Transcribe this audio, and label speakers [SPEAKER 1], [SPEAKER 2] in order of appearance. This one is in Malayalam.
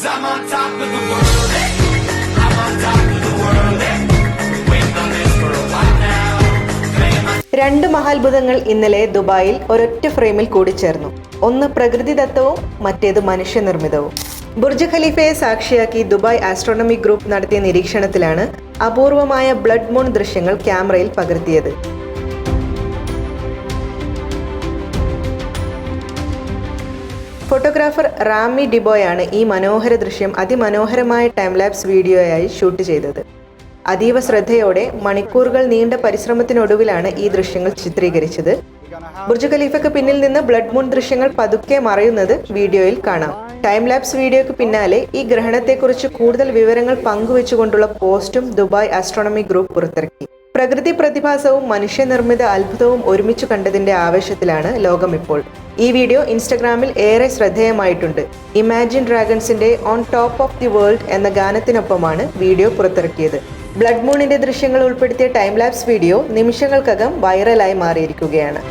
[SPEAKER 1] I'm on top of the world.
[SPEAKER 2] രണ്ട് മഹാത്ഭുതങ്ങൾ ഇന്നലെ ദുബായിൽ ഒരൊറ്റ ഫ്രെയിമിൽ കൂടിച്ചേർന്നു. ഒന്ന് പ്രകൃതിദത്തവും മറ്റേത് മനുഷ്യനിർമ്മിതവും. ബുർജ് ഖലീഫയെ സാക്ഷിയാക്കി ദുബായ് ആസ്ട്രോണമി ഗ്രൂപ്പ് നടത്തിയ നിരീക്ഷണത്തിലാണ് അപൂർവമായ ബ്ലഡ് മൂൺ ദൃശ്യങ്ങൾ ക്യാമറയിൽ പകർത്തിയത്. ഫോട്ടോഗ്രാഫർ റാമി ഡിബോയാണ് ഈ മനോഹര ദൃശ്യം അതിമനോഹരമായ ടൈം ലാപ്സ് വീഡിയോയായി ഷൂട്ട് ചെയ്തത്. അതീവ ശ്രദ്ധയോടെ മണിക്കൂറുകൾ നീണ്ട പരിശ്രമത്തിനൊടുവിലാണ് ഈ ദൃശ്യങ്ങൾ ചിത്രീകരിച്ചത്. ബുർജ് ഖലീഫയ്ക്ക് പിന്നിൽ നിന്ന് ബ്ലഡ് മൂൺ ദൃശ്യങ്ങൾ പതുക്കെ മറയുന്നത് വീഡിയോയിൽ കാണാം. ടൈം ലാപ്സ് വീഡിയോയ്ക്ക് പിന്നാലെ ഈ ഗ്രഹണത്തെക്കുറിച്ച് കൂടുതൽ വിവരങ്ങൾ പങ്കുവെച്ചുകൊണ്ടുള്ള പോസ്റ്റും ദുബായ് ആസ്ട്രോണമി ഗ്രൂപ്പ് പുറത്തിറക്കി. പ്രകൃതി പ്രതിഭാസവും മനുഷ്യനിർമ്മിത അത്ഭുതവും ഒരുമിച്ച് കണ്ടതിന്റെ ആവേശത്തിലാണ് ലോകം ഇപ്പോൾ ഈ വീഡിയോ ഇൻസ്റ്റഗ്രാമിൽ ഏറെ ശ്രദ്ധേയമായിട്ടുണ്ട്. Imagine ഡ്രാഗൺസിന്റെ on top of the world എന്ന ഗാനത്തിനൊപ്പമാണ് വീഡിയോ പുറത്തിറക്കിയത്. ബ്ലഡ് മൂണിന്റെ ദൃശ്യങ്ങൾ ഉൾപ്പെടുത്തിയ ടൈം ലാപ്സ് വീഡിയോ നിമിഷങ്ങൾക്കകം വൈറലായി മാറിയിരിക്കുകയാണ്.